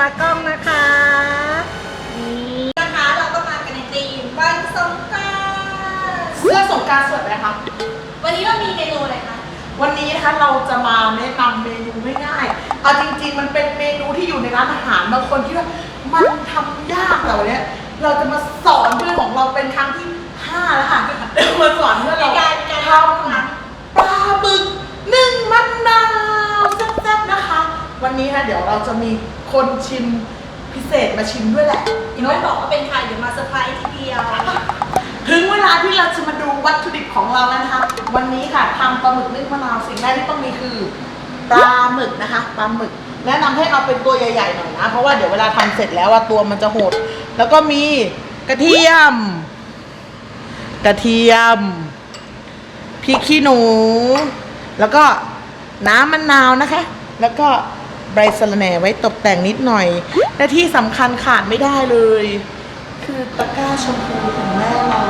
ตากล้องนะคะนี่นะคะเราก็มากันในธีมวันสงกรานต์เสื้อสงกรารสวยไหมคะ วันนี้เรามีเมนูอะไรคะ วันนี้นะคะเราจะมาแนะนำเมนูไม่ง่ายเอาจริง ๆ มันเป็นเมนูที่อยู่ในร้านอาหารบางคนคิดว่ามันทำยากแต่วันเนี้ยเราจะมาสอนเพื่อนของเราเป็นครั้งที่ห้าแล้วค่ะ มาสอนเพื่อนเรามีกาททำปลาบึกนึ่งมันนา นนี้นะเดี๋ยวเราจะมีคนชิมพิเศษมาชิมด้วยแหละยังไม่บอกว่าเป็นใครเดี๋ยวมาเซอร์ไพรส์ทีเดียว ถึงเวลาที่เราจะมาดูวัตถุดิบของเราแล้วนะคะวันนี้ค่ะทำปลาหมึกนึ่งมะนาวสิ่งแรกที่ต้องมีคือปลาหมึกนะคะปลาหมึก แนะนำให้เอาเป็นตัวใหญ่ๆหน่อยนะ เพราะว่าเดี๋ยวเวลาทำเสร็จแล้วว่าตัวมันจะโหด แล้วก็มีกระเทียม กระเทียมพริกขี้หนู แล้วก็น้ำมะนาวนะคะ แล้วก็ ใบสะระแหน่ไว้ตกแต่งนิดหน่อย และที่สำคัญขาดไม่ได้เลย คือตะกร้าชมพูของแม่เรา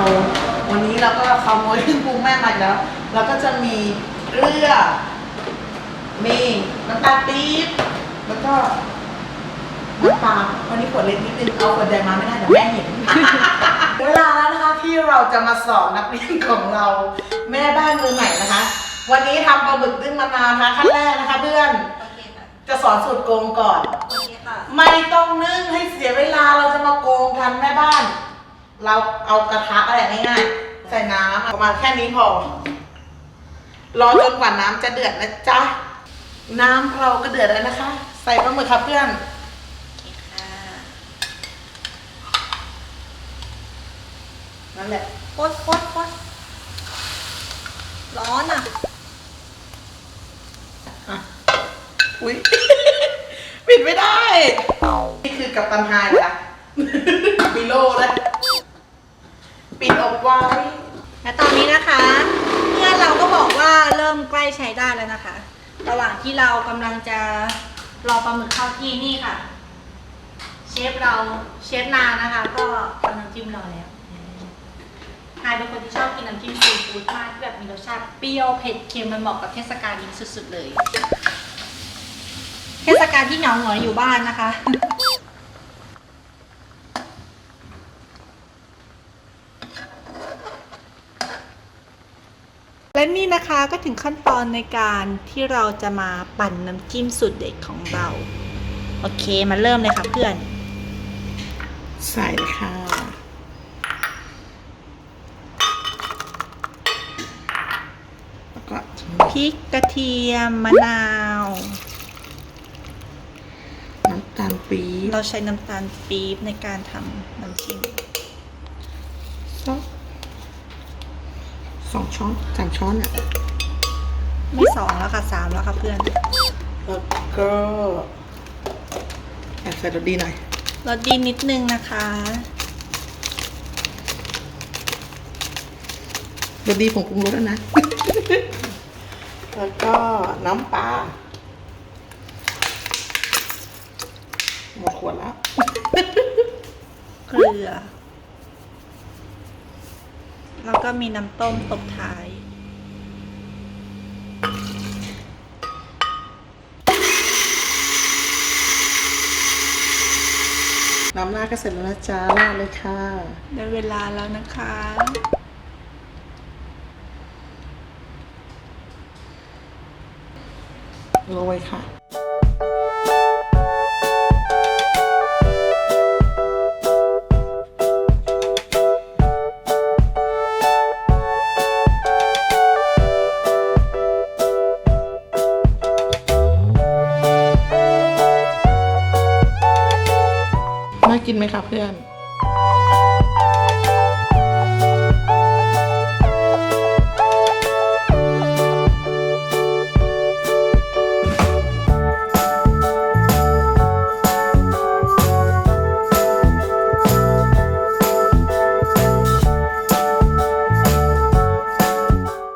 วันนี้เราก็ขโมยขึ้นปรุงแม่มาแล้วแล้วก็จะมีเกลือ มีน้ำตาลปี๊บแล้วก็น้ำปลาวันนี้ขวดเล็กนิดนึงเอาขวดใหญ่มาไม่ได้เดี๋ยวแม่เห็นเวลาแล้วนะคะที่เราจะมาสอนนักเรียนของเรา แม่บ้านมือใหม่นะคะ วันนี้ทำปลาบึกนึ่งมะนาวนะคะขั้นแรกนะคะเพื่อน จะสอนสูตรโกงก่อน โอเคค่ะ ไม่ต้องนึ่งให้เสียเวลาเราจะมาโกงกันแม่บ้าน เราเอากระทะอะไรง่ายๆใส่น้ำประมาณแค่นี้พอ รอจนกว่าน้ำจะเดือดนะจ๊ะ น้ำเราก็เดือดแล้วนะคะ ใส่ปลาหมึกครับเพื่อน โอเคค่ะนั่นแหละ โคตรโคตรโคตรร้อนอะอะ อุ๊ยปิดไม่ได้ นี่คือกับตันไฮละปิโลเลยปิดอาไว้ และตอนนี้นะคะเพื่อนเราก็บอกว่าเริ่มใกล้ใช้ได้แล้วนะคะ ระหว่างที่เรากำลังจะรอปลาหมึกเข้าที่นี่ค่ะ เชฟเราเชฟนานะคะ ก็ทำน้ำจิ้มรอแล้วนายเป็นคนที่ชอบกินน้ำจิ้มซีฟู้ดมากที่แบบมีรสชาติเปรี้ยวเผ็ดเค็มมันเหมาะกับเทศกาลนี้สุดๆเลย เทศกาลที่เหงาหงอยอยู่บ้านนะคะ และนี่นะคะก็ถึงขั้นตอนในการที่เราจะมาปั่นน้ำจิ้มสูตรเด็ดของเรา โอเคมาเริ่มเลยค่ะเพื่อน ใส่ค่ะแล้วก็พริกกระเทียมมะนาวน้ำ ตาลปี๊บเราใช้น้ำตาลปี๊บในการทำน้ำจิ้มสักสองช้อนสามช้อนอะไม่สองแล้วค่ะสามแล้วค่ะเพื่อน แล้วก็แอบใส่รสดีหน่อยรสดีนิดนึงนะคะรสดีผงปรุงรสแล้วนะ แล้วก็น้ำปลา หมดขวดแล้ว เกลือ แล้วก็มีน้ำต้มตบท้ายน้ำราดก็เสร็จแล้วนะจ๊ะราดเลยค่ะ ได้เวลาแล้วนะคะ โรยค่ะ กินไหมคะเพื่อน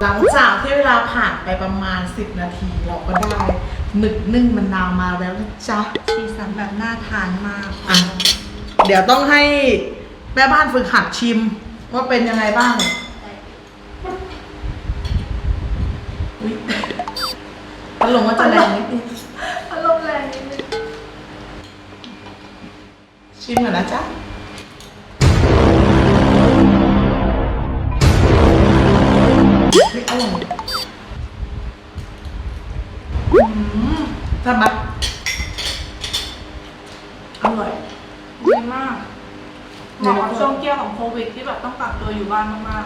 หลังจากที่เวลาผ่านไปประมาณ 10 นาที เราก็ได้หมึกนึ่งมะนาวมาแล้วนะจ๊ะสีสันแบบน่าทานมากอะ เดี๋ยวต้องให้แม่บ้านฝึกหัดชิม ว่าเป็นยังไงบ้าง อุ๊ยตลงว่าจะแรงนิดนึงอารมณ์แรงนิดนึงชิมก่อนนะจ๊ะ ช่วงเกี่ยวของโควิดที่แบบต้องกักตัวอยู่บ้านมาก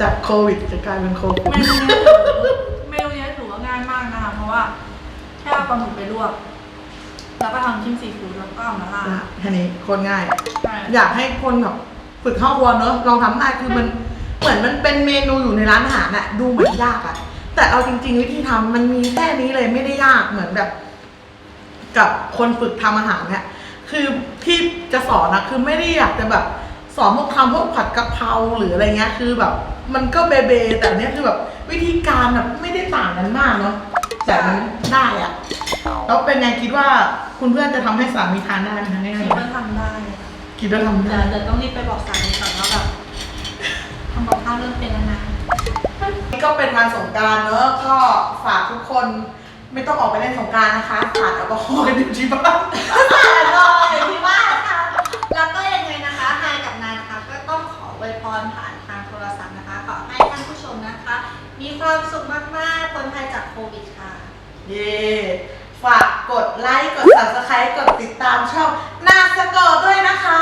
จากโควิดจะกลายเป็นโควิๆดเมนูเนี้ยถือเมนูเนี้ยถือว่าง่ายมากนะคะเพราะว่าแค่เอาปลาหมึกไปลวก แล้วก็ทำชิ้นซีฟู้ดแล้วก็เอามาราดนะแค่นี้โคนง่าย ใช่ อยากให้คนแบบฝึกเข้าครัวเนอะลองทำได้คือมันเหมือนมันเป็นเมนูอยู่ในร้านอาหารอะดูเหมือนยากอะแต่เอาจริง ๆ วิธีทำมันมีแค่นี้เลยไม่ได้ยากเหมือนแบบ กับคนฝึกทำอาหารเนี่ย คือที่จะสอนนะคือไม่ได้อยากจะแบบสอนพวกทำพวกผัดกะเพราหรืออะไรเงี้ยคือแบบ มันก็เบเบแต่เนี้ยคือแบบวิธีการแบบไม่ได้ต่างกันมากเนาะแต่มันได้อะแล้วเป็นไงคิดว่าคุณเพื่อนจะทำให้สามีทานได้ไหมคะง่ายคิดๆว่าทำได้คิดว่าทำเดี๋ได้ยวเดี๋ยวต้องรีบไปบอกสามีก่อนว่าแบบทำกับข้าวเริ่มเป็นแล้วนะ นี่ก็เป็นวันสงกรารเนอะก็ฝากทุกคน ไม่ต้องออกไปเล่นสงกรารนะคะขาดแอลกอฮอล์กันอยู่ที่บ้านรออยู่ที่บ้านนะคะแล้วก็ยังไงนะคะไฮายกับนายนะคะก็ต้องขออวยพรผ่านทางโทรศัพท์นะคะ ขอให้ท่านผู้ชมนะคะ มีความสุขมากๆคนไทยจากโควิดค่ะ เย่ฝากกดไลค์ กด subscribe กดติดตามช่องนาสกอร์ด้วยนะคะ